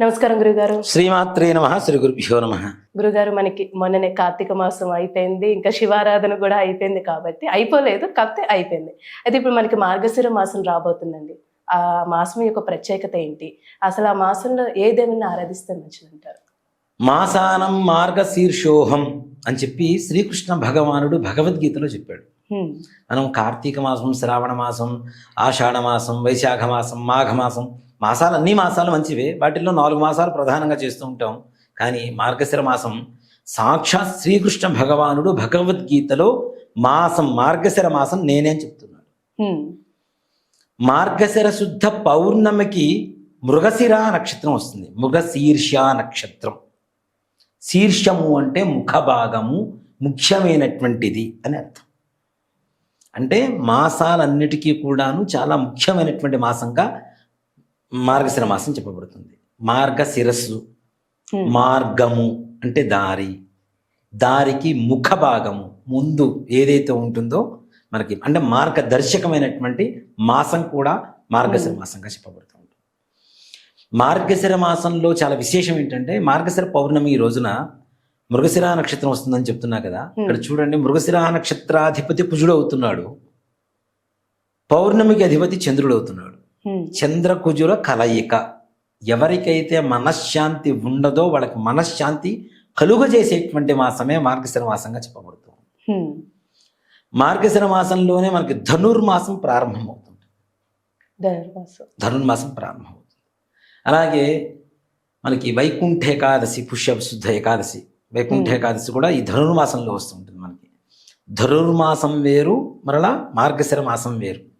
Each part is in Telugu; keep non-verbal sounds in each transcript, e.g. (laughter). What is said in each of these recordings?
నమస్కారం గురుగారు. శ్రీమాత్రే నమ శ్రీ గురుభ్యో నమ. గురుగారు మనకి మొన్ననే కార్తీక మాసం అయిపోయింది ఇంకా శివారాధన కూడా అయిపోయింది కాబట్టి అయిపోలేదు కాకపోతే అయిపోయింది. అయితే ఇప్పుడు మనకి మార్గశిర మాసం రాబోతుందండి. ఆ మాసం యొక్క ప్రత్యేకత ఏంటి? అసలు ఆ మాసంలో ఏ దేవుని ఆరాధిస్తే మంచిదంటారు? మాసానం మార్గశీర్షోహం అని చెప్పి శ్రీకృష్ణ భగవానుడు భగవద్గీతలో చెప్పాడు. మనం కార్తీక మాసం శ్రావణ మాసం ఆషాఢ మాసం వైశాఖ మాసం మాఘ మాసం మాసాలు అన్ని మాసాలు మంచివే. వాటిల్లో నాలుగు మాసాలు ప్రధానంగా చేస్తూ ఉంటాం. కానీ మార్గశిర మాసం సాక్షాత్ శ్రీకృష్ణ భగవానుడు భగవద్గీతలో మాసం మార్గశిర మాసం నేనే అని చెప్తున్నాడు. మార్గశిర శుద్ధ పౌర్ణమికి మృగశిర నక్షత్రం వస్తుంది. మృగశీర్ష నక్షత్రం. శీర్షము అంటే ముఖ భాగము ముఖ్యమైనటువంటిది అని అర్థం. అంటే మాసాలన్నిటికీ కూడాను చాలా ముఖ్యమైనటువంటి మాసంగా మార్గశిర మాసం చెప్పబడుతుంది. మార్గశిరస్సు హ్మ్. మార్గము అంటే దారి. దారికి ముఖ భాగము ముందు ఏదైతే ఉంటుందో మనకి అంటే మార్గదర్శకమైనటువంటి మాసం కూడా మార్గశిర మాసంగా చెప్పబడుతుంది మార్గశిర మాసంలో చాలా విశేషం ఏంటంటే మార్గశిర పౌర్ణమి ఈ రోజున మృగశిర నక్షత్రం వస్తుందని చెప్తున్నా కదా. ఇక్కడ చూడండి మృగశిర నక్షత్రాధిపతి కుజుడు అవుతున్నాడు పౌర్ణమికి అధిపతి చంద్రుడు అవుతున్నాడు. చంద్రకుజుల కలయిక. ఎవరికైతే మనశ్శాంతి ఉండదో వాళ్ళకి మనశ్శాంతి కలుగజేసేటువంటి మాసమే మార్గశిర మాసంగా చెప్పబడుతుంది. మార్గశిర మాసంలోనే మనకి ధనుర్మాసం ప్రారంభమవుతుంది. ధనుర్మాసం. ప్రారంభమవుతుంది. అలాగే మనకి వైకుంఠ ఏకాదశి పుష్య శుద్ధ ఏకాదశి. వైకుంఠ ఏకాదశి కూడా ఈ ధనుర్మాసంలో వస్తుంటుంది మనకి. ధనుర్మాసం వేరు మరలా మార్గశిర మాసం వేరు.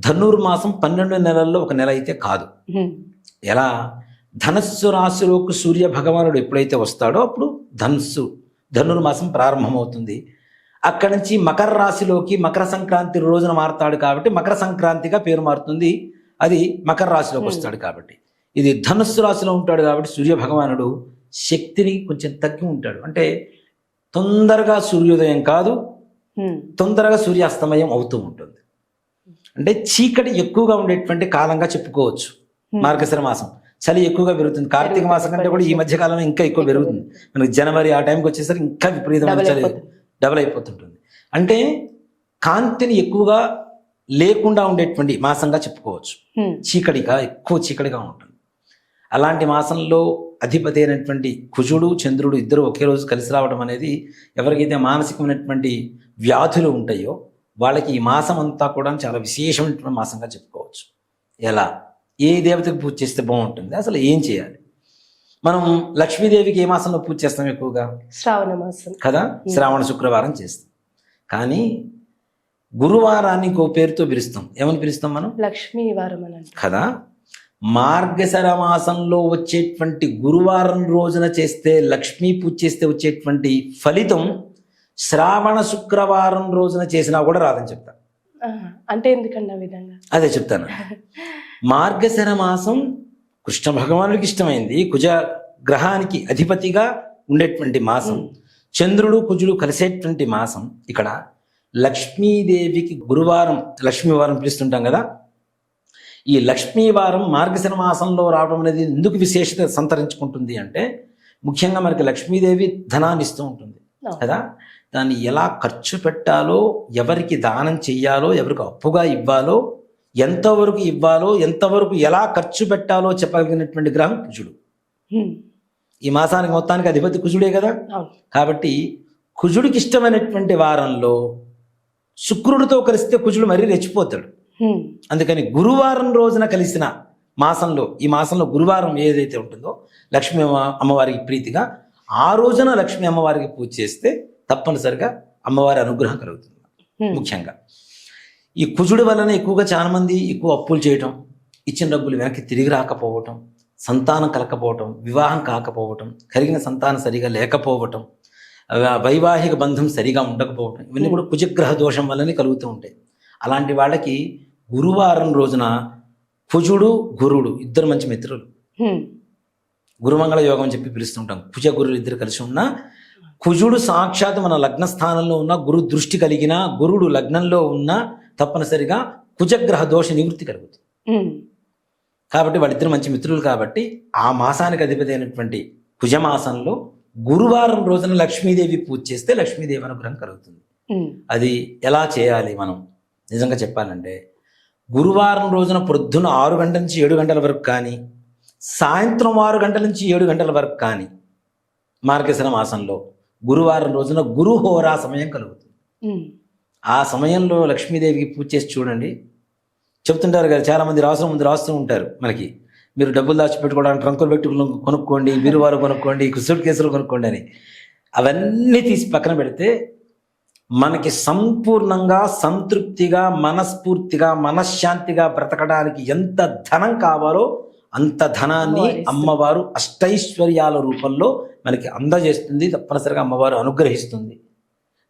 ధనుర్మాసం పన్నెండు నెలల్లో ఒక నెల అయితే కాదు. ఎలా? ధనస్సు రాశిలోకి సూర్య భగవానుడు ఎప్పుడైతే వస్తాడో అప్పుడు ధనుస్సు ధనుర్మాసం ప్రారంభమవుతుంది. అక్కడి నుంచి మకర రాశిలోకి మకర సంక్రాంతి రోజున మారుతాడు కాబట్టి మకర సంక్రాంతిగా పేరు మారుతుంది. అది మకర రాశిలోకి వస్తాడు కాబట్టి. ఇది ధనుస్సు రాశిలో ఉంటాడు కాబట్టి సూర్య భగవానుడు శక్తిని కొంచెం తగ్గి ఉంటాడు. అంటే తొందరగా సూర్యోదయం కాదు. తొందరగా సూర్యాస్తమయం అవుతూ ఉంటుంది. అంటే చీకటి ఎక్కువగా ఉండేటువంటి కాలంగా చెప్పుకోవచ్చు. మార్గశిర మాసం. చలి ఎక్కువగా పెరుగుతుంది. కార్తీక మాసం కంటే కూడా ఈ మధ్య కాలంలో ఇంకా ఎక్కువ పెరుగుతుంది. మనకి జనవరి ఆ టైంకి వచ్చేసరికి ఇంకా విపరీతమైన చలి. డబల్ అయిపోతుంటుంది. అంటే కాంతిని ఎక్కువగా లేకుండా ఉండేటువంటి మాసంగా చెప్పుకోవచ్చు. చీకటిగా ఎక్కువ చీకటిగా ఉంటుంది. అలాంటి మాసంలో అధిపతి అయినటువంటి కుజుడు చంద్రుడు ఇద్దరు ఒకే రోజు కలిసి రావడం అనేది ఎవరికైతే మానసికమైనటువంటి వ్యాధులు ఉంటాయో వాళ్ళకి ఈ మాసం అంతా కూడా చాలా విశేషమైనటువంటి మాసంగా చెప్పుకోవచ్చు. ఎలా? ఏ దేవతకు పూజ చేస్తే బాగుంటుంది? అసలు ఏం చేయాలి? మనం లక్ష్మీదేవికి ఏ మాసంలో పూజ చేస్తాం ఎక్కువగా? శ్రావణ మాసం. కదా? శ్రావణ శుక్రవారం చేస్తాం. కానీ గురువారాన్ని ఇంకో పేరుతో పిలుస్తాం. ఏమని పిలుస్తాం మనం? లక్ష్మీ వారం అని అంటారు. కదా? మార్గశర మాసంలో వచ్చేటువంటి గురువారం రోజున చేస్తే లక్ష్మీ పూజ చేస్తే వచ్చేటువంటి ఫలితం శ్రావణ శుక్రవారం రోజున చేసినా కూడా రాదని చెప్తా. ఆ, అంటే ఎందుకండి ఆ విధంగా? అదే చెప్తాను. మార్గశర మాసం కృష్ణ భగవానుడికి ఇష్టమైంది. కుజ గ్రహానికి అధిపతిగా ఉండేటువంటి మాసం. చంద్రుడు కుజుడు కలిసేటువంటి మాసం ఇక్కడ. లక్ష్మీదేవికి గురువారం లక్ష్మీవారం పిలుస్తుంటాం కదా. ఈ లక్ష్మీవారం మార్గశిర మాసంలో రావడం అనేది ఎందుకు విశేషత సంతరించుకుంటుంది అంటే ముఖ్యంగా మనకి లక్ష్మీదేవి ధనాన్ని ఇస్తూ ఉంటుంది. కదా? దాన్ని ఎలా ఖర్చు పెట్టాలో ఎవరికి దానం చెయ్యాలో ఎవరికి అప్పుగా ఇవ్వాలో ఎంతవరకు ఇవ్వాలో ఎంతవరకు ఎలా ఖర్చు పెట్టాలో చెప్పగలిగినటువంటి గ్రహం కుజుడు. ఈ మాసానికి మొత్తానికి అధిపతి కుజుడే కదా? కాబట్టి కుజుడికి ఇష్టమైనటువంటి వారంలో శుక్రుడితో కలిస్తే కుజుడు మరీ రెచ్చిపోతాడు. అందుకని గురువారం రోజున కలిసిన మాసంలో ఈ మాసంలో గురువారం ఏదైతే ఉంటుందో లక్ష్మీ అమ్మ- అమ్మవారికి ప్రీతిగా ఆ రోజున లక్ష్మీ అమ్మవారికి పూజ చేస్తే తప్పనిసరిగా అమ్మవారి అనుగ్రహం కలుగుతుంది. ముఖ్యంగా ఈ కుజుడి వలన ఎక్కువగా చాలా మంది ఎక్కువ అప్పులు చేయటం ఇచ్చిన డబ్బులు వెనక్కి తిరిగి రాకపోవటం సంతానం కలకపోవటం వివాహం కాకపోవటం కలిగిన సంతానం సరిగా లేకపోవటం వైవాహిక బంధం సరిగా ఉండకపోవటం ఇవన్నీ కూడా కుజగ్రహ దోషం వల్లనే కలుగుతూ ఉంటాయి అలాంటి వాళ్ళకి గురువారం రోజున కుజుడు గురుడు ఇద్దరు మంచి మిత్రులు. గురుమంగళ యోగం అని చెప్పి పిలుస్తుంటాం. కుజ గురులు ఇద్దరు కలిసి ఉన్న కుజుడు సాక్షాత్ మన లగ్న స్థానంలో ఉన్న గురు దృష్టి కలిగిన గురుడు లగ్నంలో ఉన్న తప్పనిసరిగా కుజగ్రహ దోష నివృత్తి కలుగుతుంది. కాబట్టి వాళ్ళిద్దరు మంచి మిత్రులు కాబట్టి ఆ మాసానికి అధిపతి అయినటువంటి కుజమాసంలో గురువారం రోజున లక్ష్మీదేవి పూజ చేస్తే లక్ష్మీదేవి అనుగ్రహం కలుగుతుంది. అది ఎలా చేయాలి మనం? నిజంగా చెప్పాలంటే గురువారం రోజున ప్రొద్దున ఆరు గంటల నుంచి ఏడు గంటల వరకు కానీ సాయంత్రం ఆరు గంటల నుంచి ఏడు గంటల వరకు కానీ మార్గశిర మాసంలో గురువారం రోజున గురుహోరా సమయం కలుగుతుంది. ఆ సమయంలో లక్ష్మీదేవికి పూజ చేసి చూడండి. చెప్తుంటారు కదా చాలా మంది రాసిన ముందు రాస్తూ ఉంటారు మనకి. మీరు డబ్బులు దాచిపెట్టుకోవడానికి ట్రంకులు పెట్టి కొనుక్కోండి బీరువారు కొనుక్కోండి సూట్ కేసులు కొనుక్కోండి అని. అవన్నీ తీసి పక్కన పెడితే మనకి సంపూర్ణంగా సంతృప్తిగా మనస్ఫూర్తిగా మనశ్శాంతిగా బ్రతకడానికి ఎంత ధనం కావాలో అంత ధనాన్ని అమ్మవారు అష్టైశ్వర్యాల రూపంలో మనకి అందజేస్తుంది తప్పనిసరిగా అమ్మవారు అనుగ్రహిస్తుంది.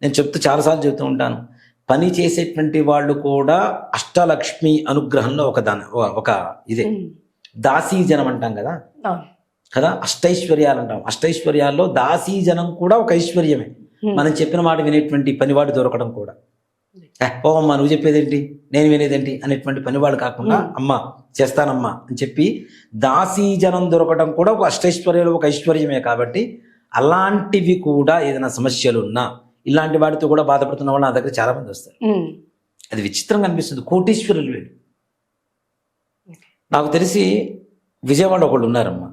నేను చెప్తూ చాలాసార్లు చెబుతూ ఉంటాను పని చేసేటువంటి వాళ్ళు కూడా అష్టలక్ష్మి అనుగ్రహంలో ఒక దాని ఒక ఇదే. దాసీజనం అంటాం కదా? కదా? అష్టైశ్వర్యాలు అంటాం. అష్టైశ్వర్యాల్లో దాసీజనం కూడా ఒక ఐశ్వర్యమే. మనం చెప్పిన మాట వినేటువంటి పనివాడు దొరకడం కూడా. "ఏ, ఓ అమ్మా నువ్వు చెప్పేదేంటి? నేను వినేదేంటి? అనేటువంటి పనివాడు కాకుండా. అమ్మా చేస్తానమ్మా అని చెప్పి దాసీజనం దొరకడం కూడా ఒక అష్టైశ్వర్యాలు ఒక ఐశ్వర్యమే కాబట్టి అలాంటివి కూడా ఏదైనా సమస్యలు ఉన్నా ఇలాంటి వాటితో కూడా బాధపడుతున్న వాళ్ళు నా దగ్గర చాలా మంది వస్తారు అది విచిత్రంగా అనిపిస్తుంది. కోటీశ్వరులు వీళ్ళు. నాకు తెలిసి విజయవాడ ఒకళ్ళు ఉన్నారమ్మా.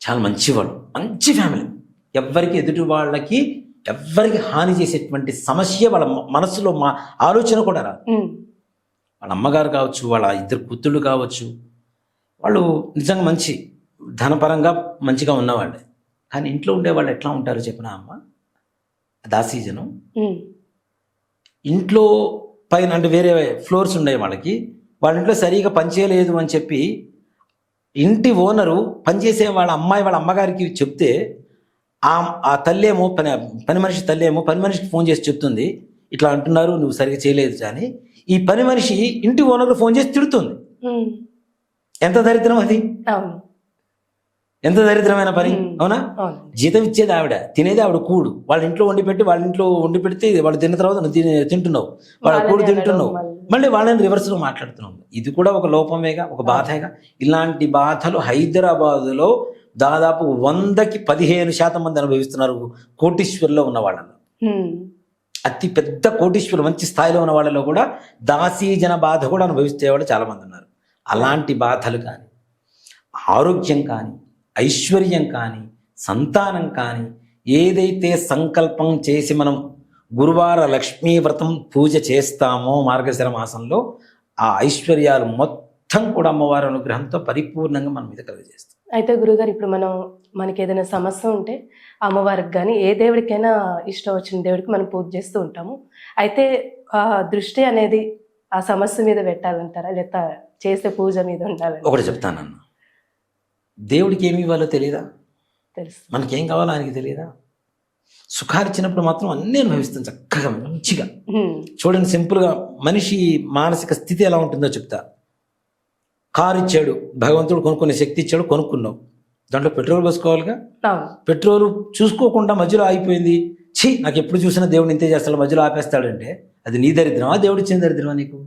చాలా మంచివాళ్ళు. మంచి ఫ్యామిలీ ఎవ్వరికి ఎదుటి వాళ్ళకి ఎవ్వరికి హాని చేసేటువంటి సమస్య వాళ్ళ మనసులో మా ఆలోచన కూడా రాదు. వాళ్ళ అమ్మగారు కావచ్చు వాళ్ళ ఇద్దరు కూతుళ్ళు కావచ్చు వాళ్ళు నిజంగా మంచి ధనపరంగా మంచిగా ఉన్నవాళ్ళే. కానీ ఇంట్లో ఉండేవాళ్ళు ఎట్లా ఉంటారో చెప్పిన అమ్మ? దాసీజనం ఉమ్, ఇంట్లో పైన అంటే వేరే ఫ్లోర్స్ ఉన్నాయి వాళ్ళకి. వాళ్ళ ఇంట్లో సరిగా పనిచేయలేదు అని చెప్పి ఇంటి ఓనరు పనిచేసే వాళ్ళ అమ్మాయి వాళ్ళ అమ్మగారికి చెప్తే ఆ ఆ తల్లేమో పని పని మనిషి తల్లేమో పని మనిషికి ఫోన్ చేసి చెప్తుంది. ఇట్లా అంటున్నారు నువ్వు సరిగా చేయలేదు అని. ఈ పని మనిషి ఇంటి ఓనర్ ఫోన్ చేసి తిడుతుంది. ఎంత దరిద్రం అది? ఎంత దరిద్రమైన పని. అవునా? జీతం ఇచ్చేది ఆవిడ తినేది ఆవిడ కూడు. వాళ్ళ ఇంట్లో వండి పెట్టి వాళ్ళ ఇంట్లో వండి పెడితే వాళ్ళు తిన్న తర్వాత నువ్వు తింటున్నావు. వాళ్ళ కూడు తింటున్నావు. మళ్ళీ. వాళ్ళని రివర్స్లో మాట్లాడుతున్నాం. ఇది కూడా ఒక లోపమేగా ఒక బాధేగా. ఇలాంటి బాధలు హైదరాబాదులో దాదాపు వందకి పదిహేను శాతం మంది అనుభవిస్తున్నారు కోటీశ్వరులో ఉన్న వాళ్ళలో ఉమ్, అతి పెద్ద కోటీశ్వరులు మంచి స్థాయిలో ఉన్న వాళ్ళలో కూడా దాసీజన బాధ కూడా అనుభవిస్తే వాళ్ళు చాలా మంది ఉన్నారు. అలాంటి బాధలు కానీ ఆరోగ్యం కానీ ఐశ్వర్యం కానీ సంతానం కానీ ఏదైతే సంకల్పం చేసి మనం గురువార లక్ష్మీ వ్రతం పూజ చేస్తామో మార్గశిర మాసంలో ఆ ఐశ్వర్యాలు మొత్తం కూడా అమ్మవారి అనుగ్రహంతో పరిపూర్ణంగా మన మీద కలుగజేస్తాం అయితే గురుగారు ఇప్పుడు మనం మనకి ఏదైనా సమస్య ఉంటే అమ్మవారికి కానీ ఏ దేవుడికైనా ఇష్టం వచ్చిన దేవుడికి మనం పూజ చేస్తూ ఉంటాము. అయితే ఆ దృష్టి అనేది ఆ సమస్య మీద పెట్టాలంటారా? లేదా చేసే పూజ మీద ఉండాలని ఒకటి చెప్తానన్న దేవుడికి ఏమి ఇవ్వాలో తెలియదా తెలుసు. మనకేం కావాలో ఆయనకి తెలియదా సుఖాలు ఇచ్చినప్పుడు మాత్రం అన్నీ అనుభవిస్తాం చక్కగా మంచిగా. చూడండి సింపుల్గా మనిషి మానసిక స్థితి ఎలా ఉంటుందో చెప్తా. కారు ఇచ్చాడు భగవంతుడు కొనుక్కునే శక్తి ఇచ్చాడు కొనుక్కున్నావు దాంట్లో పెట్రోల్ పోసుకోవాలిగా? పెట్రోల్ చూసుకోకుండా మధ్యలో ఆగిపోయింది. ఛీ నాకు ఎప్పుడు చూసినా దేవుడు ఇంతే చేస్తాడు మధ్యలో ఆపేస్తాడంటే. అది నీ దరిద్రమా? దేవుడు ఇచ్చిన దరిద్రమా నీకు?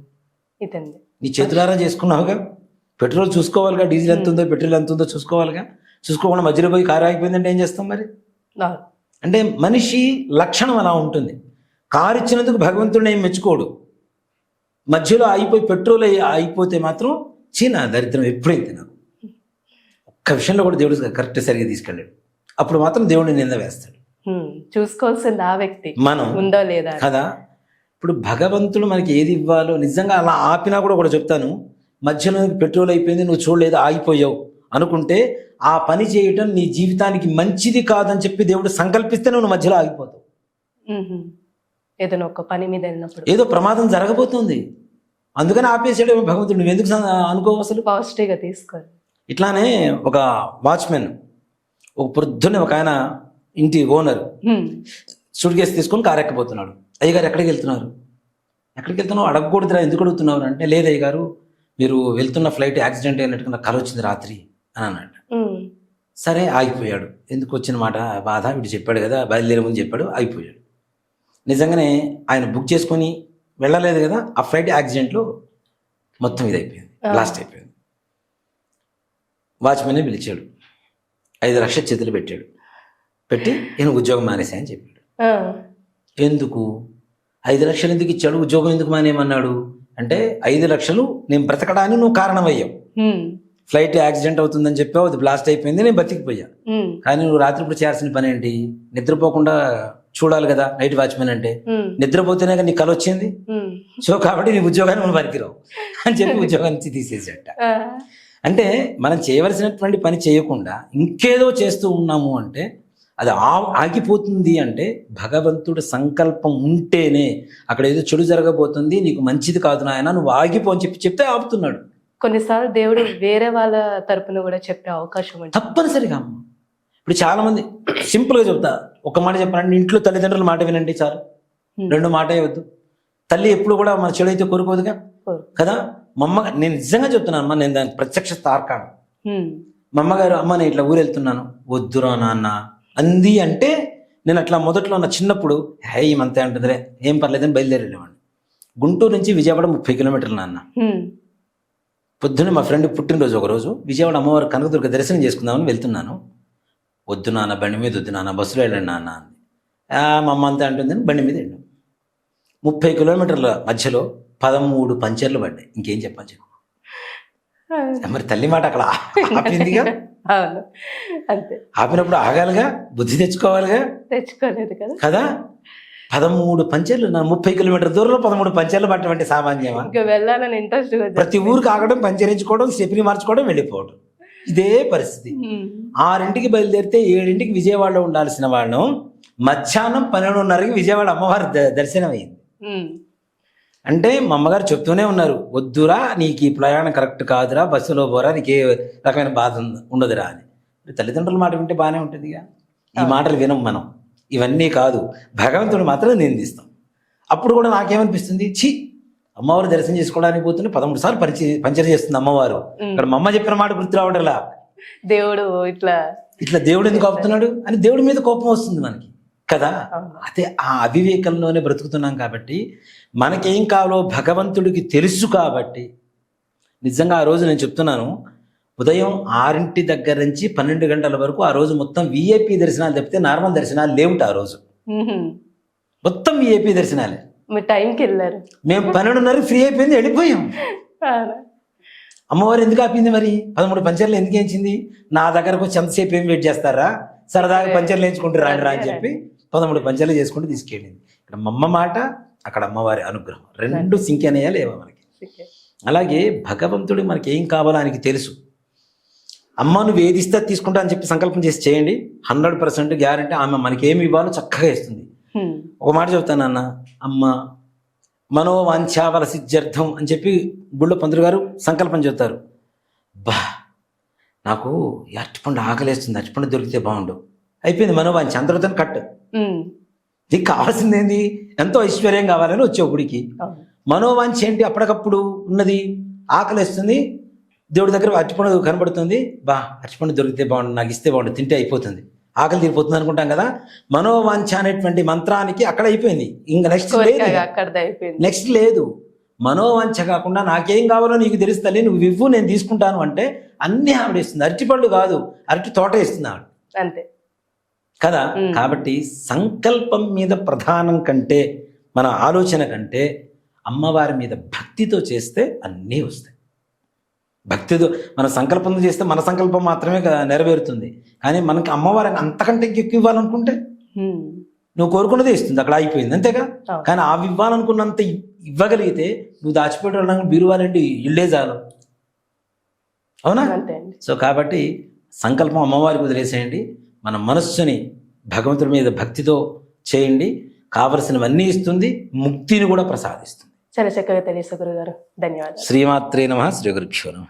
నీ చేతులారా చేసుకున్నావుగా? పెట్రోల్ చూసుకోవాలిగా? డీజిల్ ఎంత ఉందో పెట్రోల్ ఎంత ఉందో చూసుకోవాలిగా? చూసుకోకుండా మధ్యలో పోయి కారు ఆగిపోయిందంటే ఏం చేస్తాం మరి? అంటే మనిషి లక్షణం అలా ఉంటుంది. కారు ఇచ్చినందుకు భగవంతుడిని ఏం మెచ్చుకోడు. మధ్యలో అయిపోయి పెట్రోల్ అయి- అయిపోతే మాత్రం చీన దరిద్రం ఎప్పుడైతే నాకు ఒక్క విషయంలో కూడా దేవుడు కరెక్ట్ సరిగా తీసుకెళ్ళాడు. అప్పుడు మాత్రం దేవుడిని నింద వేస్తాడు. చూసుకోవాల్సింది ఆ వ్యక్తి. మనం ఉందో లేదా. కదా? ఇప్పుడు భగవంతుడు మనకి ఏది ఇవ్వాలో నిజంగా అలా ఆపినా కూడా ఒకటి చెప్తాను. మధ్యలో పెట్రోల్ అయిపోయింది నువ్వు చూడలేదు ఆగిపోయావు అనుకుంటే ఆ పని చేయటం నీ జీవితానికి మంచిది కాదని చెప్పి దేవుడు సంకల్పిస్తే నువ్వు మధ్యలో ఆగిపోతావు. ఏదైనా ఒక పని మీద వెళ్ళినప్పుడు. ఏదో ప్రమాదం జరగబోతుంది. అందుకని ఆపేసాడు భగవంతుడు. నువ్వు ఎందుకు అనుకోవు అసలు? పాజిటివ్గా తీసుకోవాలి ఇట్లానే ఒక వాచ్మెన్ ఒక పొద్దున్నే ఒక ఆయన ఇంటి ఓనర్ సూట్ కేసు తీసుకొని కారు ఎక్కబోతున్నాడు అయ్యగారు ఎక్కడికి వెళ్తున్నారు? ఎక్కడికి వెళ్తున్నావు? అడగకూడదురా ఎందుకు అడుగుతున్నారు అంటే లేదు అయ్యగారు మీరు వెళ్తున్న ఫ్లైట్ యాక్సిడెంట్ అయినట్టుగా నాకు కల వచ్చింది రాత్రి అని అన్నాడు. సరే ఆగిపోయాడు. ఎందుకు వచ్చిన మాట? బాధ వీడు చెప్పాడు కదా బయలుదేరే ముందు చెప్పాడు ఆగిపోయాడు. నిజంగానే ఆయన బుక్ చేసుకొని వెళ్ళలేదు కదా ఆ ఫ్లైట్ యాక్సిడెంట్లో మొత్తం ఇది అయిపోయింది ఆ. బ్లాస్ట్ అయిపోయింది. వాచ్మెన్ పిలిచాడు ఐదు లక్షల చేతులు పెట్టాడు. పెట్టి నేను ఉద్యోగం మానేసా అని చెప్పాడు ఎందుకు? ఐదు లక్షలు ఎందుకు ఇచ్చాడు? ఉద్యోగం ఎందుకు మానేయమన్నాడు? అంటే ఐదు లక్షలు నేను బ్రతకడానికి నువ్వు కారణమయ్యావు. ఫ్లైట్ యాక్సిడెంట్ అవుతుందని చెప్పావు అది బ్లాస్ట్ అయిపోయింది నేను బతికిపోయా. కానీ నువ్వు రాత్రిపూట చేయాల్సిన పని ఏంటి? నిద్రపోకుండా చూడాలి కదా నైట్ వాచ్మెన్ అంటే. నిద్రపోతేనే నీ కల వచ్చింది. సో కాబట్టి నీ ఉద్యోగాన్ని మనం పనికిరావు అని చెప్పి (laughs) ఉద్యోగం నుంచి తీసేసేట అంటే మనం చేయవలసినటువంటి పని చేయకుండా ఇంకేదో చేస్తూ ఉన్నాము అంటే అది ఆ ఆగిపోతుంది అంటే భగవంతుడు సంకల్పం ఉంటేనే అక్కడ ఏదో చెడు జరగబోతుంది నీకు మంచిది కాదు నాయన నువ్వు ఆగిపో అని చెప్పి చెప్తే ఆపుతున్నాడు. కొన్నిసార్లు దేవుడు వేరే వాళ్ళ తరపున కూడా చెప్పే అవకాశం తప్పనిసరిగా అమ్మ. ఇప్పుడు చాలా మంది సింపుల్గా చెప్తా. ఒక మాట చెప్పాలంటే ఇంట్లో తల్లిదండ్రుల మాట వినండి చాలు. రెండు మాట వద్దు. తల్లి ఎప్పుడు కూడా మన చెడు అయితే కోరుకోదుగా? కోరు. కదా? మా అమ్మ నేను నిజంగా చెప్తున్నాను అమ్మ నేను దానికి ప్రత్యక్ష తార్కాను మా అమ్మగారు అమ్మ నేను ఇట్లా ఊరు వెళ్తున్నాను. వద్దురా నాన్న. అంది అంటే నేను అట్లా మొదట్లో నా చిన్నప్పుడు హే ఏమంతే అంటుందిలే ఏం పర్లేదని బయలుదేరి వెళ్ళేవాడిని గుంటూరు నుంచి విజయవాడ ముప్పై కిలోమీటర్లు నాన్న. పొద్దున్నే మా ఫ్రెండ్ పుట్టినరోజు ఒకరోజు విజయవాడ అమ్మవారు కనకదుర్గ దర్శనం చేసుకుందామని వెళ్తున్నాను. వద్దు నాన్న బండి మీద వద్దు నాన్న బస్సులో వెళ్ళండి నాన్న అంది. "ఆ, మా అమ్మ అంతే అంటుందని బండి మీద వెళ్ళాం ముప్పై కిలోమీటర్ల మధ్యలో పదమూడు పంచర్లు పడ్డాయి. ఇంకేం చెప్పాలి చెప్పు. ఆ, మరి తల్లి మాట అక్కడ ఆపిందిగా? అంతే. ఆపినప్పుడు ఆగాలిగా? బుద్ధి తెచ్చుకోవాలిగా? తెచ్చుకోలేదు కదా. కదా? పదమూడు పంచర్లు నా ముప్పై కిలోమీటర్ దూరంలో పదమూడు పంచర్లు పట్టమంటే సామాన్యమా? ఇంకా వెళ్ళాలని ఇంట్రెస్ట్ ప్రతి ఊరికి ఆగడం పంచరించుకోవడం స్టెప్ని మార్చుకోవడం వెళ్ళిపోవడం. ఇదే పరిస్థితి. ఆరింటికి బయలుదేరితే ఏడింటికి విజయవాడలో ఉండాల్సిన వాళ్ళం మధ్యాహ్నం పన్నెండున్నరకి విజయవాడ అమ్మవారి ద- దర్శనం అయింది అంటే మా అమ్మగారు చెప్తూనే ఉన్నారు వద్దురా నీకు ఈ ప్రయాణం కరెక్ట్ కాదురా బస్సులో పోరా నీకు ఏ రకమైన బాధ ఉండదురా అని. తల్లిదండ్రుల మాట వింటే బాగానే ఉంటుందిగా. ఈ మాటలు వినం మనం. ఇవన్నీ కాదు భగవంతుడు మాత్రం నిందిస్తాం. అప్పుడు కూడా నాకేమనిపిస్తుంది? ఛీ! అమ్మవారు దర్శనం చేసుకోవడానికి పోతుంటే పదమూడు సార్లు పరిచయ పంచర్ చేస్తుంది అమ్మవారు. ఇక్కడ మా అమ్మ చెప్పిన మాట గుర్తు రావడంలా దేవుడు ఇట్లా ఇట్లా దేవుడు ఎందుకు ఆపుతున్నాడు? అని దేవుడి మీద కోపం వస్తుంది మనకి. కదా. అదే ఆ అవివేకంలోనే బ్రతుకుతున్నాం కాబట్టి మనకేం కావాలో భగవంతుడికి తెలుసు కాబట్టి నిజంగా ఆ రోజు నేను చెప్తున్నాను ఉదయం ఆరింటి దగ్గర నుంచి పన్నెండు గంటల వరకు ఆ రోజు మొత్తం విఐపి దర్శనాలు తప్పితే నార్మల్ దర్శనాలు లేవుట ఆ రోజు. మొత్తం విఐపి దర్శనాలే. మీరు టైంకి వెళ్ళారు. మేము పన్నెండున్నర ఫ్రీ అయిపోయింది వెళ్ళిపోయాం? అమ్మవారు ఎందుకు ఆపింది మరి? పదమూడు పంచర్లు ఎందుకు వేయించింది? నా దగ్గరకు వచ్చి ఎంతసేపు ఏం వెయిట్ చేస్తారా? సరదాగా పంచర్లు వేయించుకుంటూ రాండి రా అని చెప్పి పదమూడు పంచర్లు చేసుకుంటూ తీసుకెళ్ళింది. ఇక్కడ మా అమ్మ మాట అక్కడ అమ్మవారి అనుగ్రహం. రెండు సింక్ అనేయా లేవా మనకి. అలాగే భగవంతుడు మనకి ఏం కావాలో ఆయనకి తెలుసు. అమ్మ నువ్వు ఏది ఇస్తే తీసుకుంటా అని చెప్పి సంకల్పం చేసి చేయండి. Hundred percent guarantee. ఆమె మనకి ఏమి ఇవ్వాలో చక్కగా ఇస్తుంది. ఒక మాట చెప్తాను అన్న అమ్మ మనోవాంఛావల సిద్ధ్యర్థం అని చెప్పి గుళ్ళ పంతులు గారు సంకల్పం చెప్తారు. బా నాకు అరటిపండు ఆకలేస్తుంది. అరటిపండు దొరికితే బాగుండు. అయిపోయింది మనోవాంఛ. అందరితో కట్. నీకు కావాల్సింది ఏంది ఎంతో ఐశ్వర్యం కావాలని వచ్చావు గుడికి. మనోవాంఛ ఏంటి అప్పటికప్పుడు ఉన్నది? ఆకలేస్తుంది. దేవుడి దగ్గర అరటిపండు కనబడుతుంది. బా అరటిపండు దొరికితే బాగుండు. నాకు ఇస్తే బాగుండు. తింటే అయిపోతుంది. ఆకలి తీరిపోతుంది అనుకుంటాం కదా. మనోవాంఛ అనేటువంటి మంత్రానికి అక్కడ అయిపోయింది. ఇంకా నెక్స్ట్ లేదు. నెక్స్ట్ లేదు. మనోవాంఛ కాకుండా నాకేం కావాలో నీకు తెలుస్తుంది నువ్వు ఇవ్వు నేను తీసుకుంటాను అంటే అన్ని ఆవిడ ఇస్తుంది. అరటిపళ్ళు కాదు అరటి తోట ఇస్తుంది ఆవిడ. అంతే. కదా. కాబట్టి సంకల్పం మీద ప్రధానం కంటే మన ఆలోచన కంటే అమ్మవారి మీద భక్తితో చేస్తే అన్నీ వస్తాయి. భక్తితో మన సంకల్పంతో చేస్తే మన సంకల్పం మాత్రమే నెరవేరుతుంది. కానీ మనకి అమ్మవారి అంతకంటే ఎక్కువ ఇవ్వాలనుకుంటే. నువ్వు కోరుకున్నదే ఇస్తుంది. అక్కడ అయిపోయింది అంతేగా. కానీ ఆ ఇవ్వాలనుకున్నంత ఇవ్- ఇవ్వగలిగితే నువ్వు దాచిపెట్టడానికి బీరువాలంటే ఇల్లే చాలు. అవునా? సో కాబట్టి సంకల్పం అమ్మవారికి వదిలేసేయండి. మన మనస్సుని భగవంతుడి మీద భక్తితో చేయండి. కావలసినవన్నీ ఇస్తుంది. ముక్తిని కూడా ప్రసాదిస్తుంది. చాలా చక్కగా తెలియదు గురుగారు. ధన్యవాదాలు. శ్రీమాత్రే నమ. శ్రీ గురుభ్యో నమ.